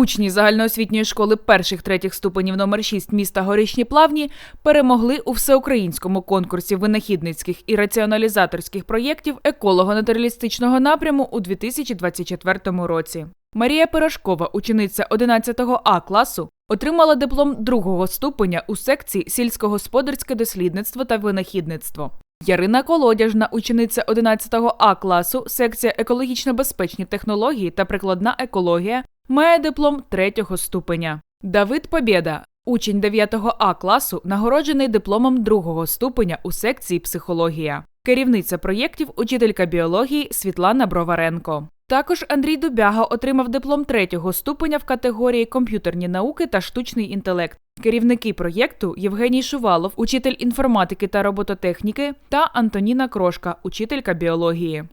Учні загальноосвітньої школи перших третіх ступенів номер 6 міста Горішні Плавні перемогли у всеукраїнському конкурсі винахідницьких і раціоналізаторських проєктів еколого-натуралістичного напряму у 2024 році. Марія Пирожкова, учениця 11 А класу, отримала диплом другого ступеня у секції сільськогосподарське дослідництво та винахідництво. Ярина Колодяжна, учениця 11 А класу, секція екологічно безпечні технології та прикладна екологія, має диплом третього ступеня. Давид Побєда, учень 9 А класу, нагороджений дипломом другого ступеня у секції психологія. Керівниця проєктів, учителька біології Світлана Броваренко. Також Андрій Дубяга отримав диплом третього ступеня в категорії комп'ютерні науки та штучний інтелект. Керівники проєкту Євгеній Шувалов, учитель інформатики та робототехніки, та Антоніна Крошка, учителька біології.